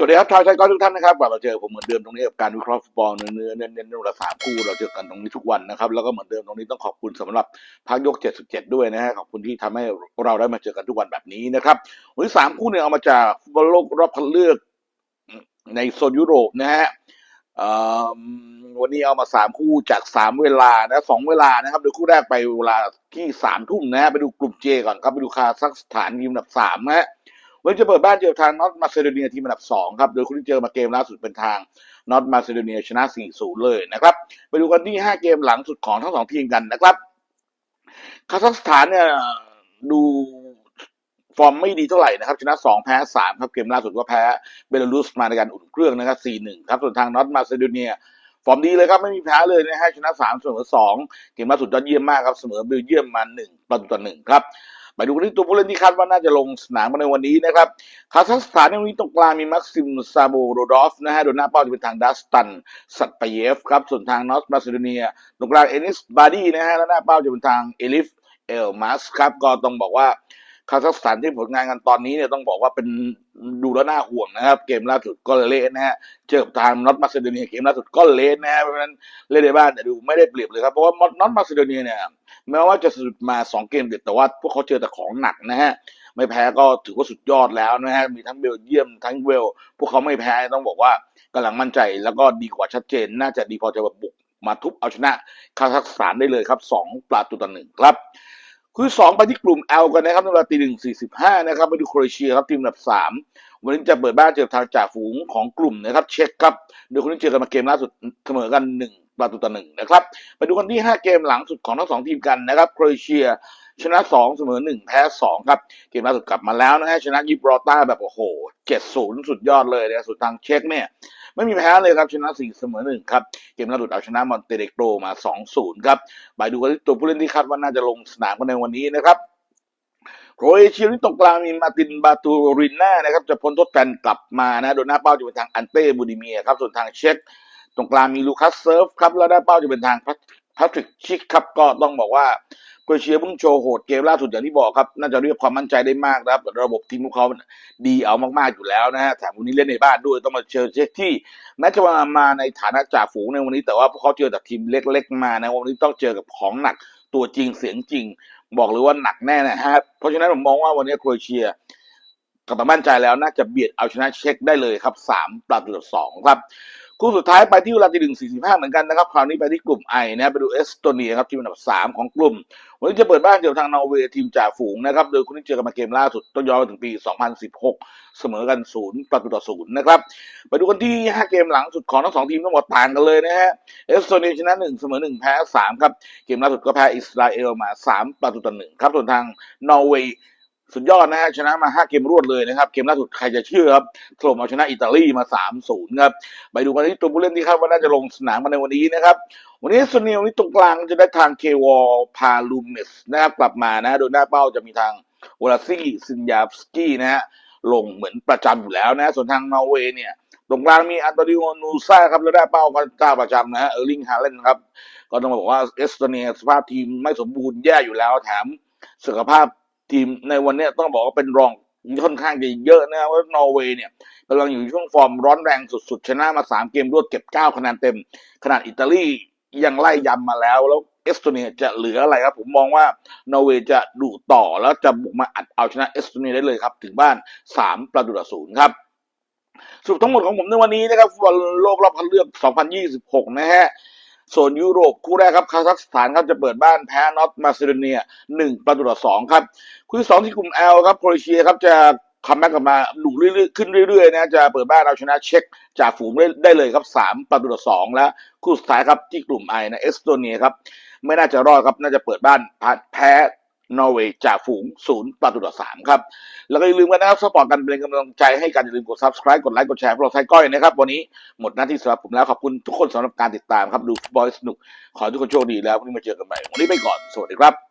สวัสดีครับชาวไทยก้อนทุกท่านนะครับกลับมาเจอผมเหมือนเดิมตรงนี้กับการวิเคราะห์ฟุตบอลเนื้อเน้นเน้นละสามคู่เราเจอกันตรงนี้ทุกวันนะครับ แล้วก็เหมือนเดิมตรงนี้ต้องขอบคุณสำหรับพักยก 77 ด้วยนะฮะขอบคุณที่ทำให้เราได้มาเจอกันทุกวันแบบนี้นะครับวันที่สามคู่เนี่ยเอามาจากฟุตบอลโลกรอบคัดเลือกในโซนยุโรปนะฮะวันนี้เอามาสามคู่จากสามเวลานะสองเวลานะครับโดยคู่แรกไปเวลาที่สามทุ่มนะฮะไปดูกลุ่มเจก่อนครับไปดูคาซัคสถานทีมอันดับสามนะฮะ วันนี้จะเปิดบ้านเจอทางนอตมาซิโดเนียทีมอันดับสองครับ โดยคุณที่เจอมาเกมล่าสุดเป็นทางนอตมาซิโดเนียชนะ 4-0 เลยนะครับ ไปดูกันที่ 5 เกมหลังสุดของทั้งสองทีมกันนะครับ คาซัคสถานเนี่ยดูฟอร์มไม่ดีเท่าไหร่นะครับ ชนะ 2 แพ้ 3 ครับเกมล่าสุดก็แพ้เบลารุสมาในการอุ่นเครื่องนะครับ 4-1 ครับ ส่วนทางนอตมาซิโดเนียฟอร์มดีเลยครับ ไม่มีแพ้เลยนะฮะชนะ3เสมอ2เกมล่าสุดยอดเยี่ยมมากครับ เสมอเบลเยียมมา 1 ประตูต่อ1ครับ ไปดูกันที่ตัวผู้เล่นที่คาดว่าน่าจะลงสนามกันในวันนี้นะครับคาซัคสถานในวันนี้ตรงกลางมีมักซิมซาโบโรดอฟนะฮะโดยหน้าเป้าจะเป็นทางดัสตันสัตปเยฟครับส่วนทางนอสมาซิโดเนียตรงกลางเอนิสบาดีนะฮะแล้วหน้าเป้าจะเป็นทางเอลิฟเอลมัสครับก็ต้องบอกว่า คาซัคสถานที่ผลงานกันตอนนี้เนี่ยต้องบอกว่าเป็นดูแล้วน่าห่วงนะครับ เกมล่าสุดก็เละนะฮะเจอกับทางนอตมาซิโดเนียเกมล่าสุดก็เละนะฮะเพราะฉะนั้นเล่นในบ้านแต่ดูไม่ได้เปรียบเลยครับเพราะว่านอตมาซิโดเนียเนี่ยแม้ว่าจะสุดมาสองเกมเด็ดแต่ว่าพวกเขาเจอแต่ของหนักนะฮะไม่แพ้ก็ถือว่าสุดยอดแล้วนะฮะมีทั้งเบลเยียมทั้งเวล พวกเขาไม่แพ้ต้องบอกว่ากำลังมั่นใจแล้วก็ดีกว่าชัดเจน น่าจะดีพอจะแบบบุกมาทุบเอาชนะคาซัคสถานได้เลยครับสองประตูต่อหนึ่งครับ คือสองไปที่กลุ่ม L กันนะครับในเวลาตีหนึ่งสี่สิบห้านะครับไปดูโครเอเชียครับทีมอันดับสามวันนี้จะเปิดบ้านเจอทางจ่าฝูงของกลุ่มนะครับ เช็คครับโดยคนที่เจอกันมาเกมล่าสุดเสมอกันหนึ่งประตูต่อหนึ่งนะครับไปดูกันที่ 5 เกมหลังสุดของทั้งสองทีมกันนะครับโครเอเชียชนะ 2 เสมอ 1 แพ้ 2 ครับ เกมล่าสุดกลับมาแล้วนะฮะชนะยิบรอต้าแบบโอ้โห 7-0 สุดยอดเลยนะสุดทางเช็คเนี่ย ไม่มีแพ้เลยครับชนะ4เสมอ1ครับเกมล่าสุดเอาชนะมอนเตเนโกรมา2-0ครับไปดูกันที่ตัวผู้เล่นที่คาดว่าน่าจะลงสนามกันในวันนี้นะครับโครเอเชียที่ตรงกลางมีมาตินบาตูรินนานะครับจะพ้นทดแบนกลับมานะโดยหน้าเป้าจะเป็นทางอันเต้บูดิเมียครับส่วนทางเช็คตรงกลางมีลูคัสเซิร์ฟครับแล้วหน้าเป้าจะเป็นทางแพทริกชิกครับก็ต้องบอกว่า เอเชียเพิ่งโชว์โหดเกมล่าสุดอย่างที่บอกครับ น่าจะเรียกความมั่นใจได้มากนะครับ ระบบทีมของเขาดีเอามากๆอยู่แล้วนะฮะแถมวันนี้เล่นในบ้านด้วยต้องมาเจอเช็คที่แม้จะมามาในฐานะจ่าฝูงในวันนี้ แต่ว่าพวกเขาเจอจากทีมเล็ก ๆ มานะวันนี้ต้องเจอกับของหนักตัวจริงเสียงจริง บอกเลยว่าหนักแน่นะฮะเพราะฉะนั้นผมมองว่าวันนี้โครเอเชียกลับมามั่นใจแล้วน่าจะเบียดเอาชนะเช็คได้เลยครับสามประตูต่อสองครับ คู่สุดท้ายไปที่เวลาตีหนึ่งสี่สิบห้าเหมือนกันนะครับ คราวนี้ไปที่กลุ่มไอนะไปดูเอสโตเนียครับทีมอันดับสามของกลุ่ม วันนี้จะเปิดบ้านเจอทางนอร์เวย์ทีมจ่าฝูงนะครับ โดยคุณที่เจอกันมาเกมล่าสุดต้องย้อนไปถึงปี 2016 เสมอกันศูนย์ประตูต่อศูนย์นะครับ ไปดูกันที่ 5 เกมหลังสุดของทั้งสองทีมต้องบอกต่างกันเลยนะฮะเอสโตเนียชนะ1เสมอ1แพ้3ครับเกมล่าสุดก็แพ้อิสราเอลมา3ประตูต่อ1ครับส่วนทางนอร์เวย์ สุดยอดนะฮะชนะมา 5 เกมรวดเลยนะครับ เกมล่าสุดใครจะเชื่อครับถล่มเอาชนะอิตาลีมา 3-0 ครับ ไปดูกันที่ตัวผู้เล่นที่คาดว่าน่าจะลงสนามมาในวันนี้นะครับ วันนี้สเนียวนนี้ตรงกลางจะได้ทางเควอลพาลูเมสนะครับกลับมานะ โดยหน้าเป้าจะมีทางวลาซี่ซินยาฟสกี้นะฮะลงเหมือนประจำอยู่แล้วนะ ส่วนทางนอร์เวย์เนี่ยตรงกลางมีอันโตนิโอนูซ่าครับแล้วได้เป้าก็เจ้าประจำนะฮะเออร์ลิงฮาเลนครับก็ต้องบอกว่าเอสโตเนียสภาพทีมไม่สมบูรณ์แย่อยู่แล้วแถมสุขภาพ ทีมในวันนี้ต้องบอกว่าเป็นรองค่อนข้างจะเยอะนะว่านอร์เวย์เนี่ยกำลังอยู่ในช่วงฟอร์มร้อนแรงสุดๆ ชนะมาสามเกมรวดเก็บเก้าคะแนนเต็ม ขนาดอิตาลียังไล่ยำมาแล้ว แล้วเอสโตเนียจะเหลืออะไรครับ ผมมองว่านอร์เวย์จะดุต่อแล้วจะบุกมาอัดเอาชนะเอสโตเนียได้เลยครับ ถึงบ้านสามประตูต่อศูนย์ครับสรุปทั้งหมดของผมในวันนี้นะครับฟุตบอลโลกรอบคัดเลือก 2026 นะฮะ ส่วนยุโรปคู่แรกครับคาซัคสถานครับจะเปิดบ้านแพ้นอตมาซิโดเนีย1ประตูต่อ2ครับคู่ที่สองที่กลุ่มเอลครับโครเอเชียครับจะคัมแบ็กกลับมาหนุกเรื่อยๆขึ้นเรื่อยๆนะจะเปิดบ้านเอาชนะเช็กจากฝูงได้เลยครับ 3 ประตูต่อ2แล้วคู่สุดท้ายครับที่กลุ่ม I นะเอสโตเนียครับไม่น่าจะรอดครับน่าจะเปิดบ้านแพ้ นอร์เวย์จากฝูงศูนย์ประตูต่อสามครับ แล้วก็อย่าลืมกันนะครับสปอร์ตกันเป็นกำลังใจให้กันอย่าลืมกด subscribe กดไลค์กดแชร์พวกเราไทยก้อยนะครับ วันนี้หมดหน้าที่สำหรับผมแล้วขอบคุณทุกคนสำหรับการติดตามครับดูฟุตบอลสนุก ขอทุกคนโชคดีแล้ววันนี้มาเจอกันใหม่วันนี้ไปก่อนสวัสดีครับ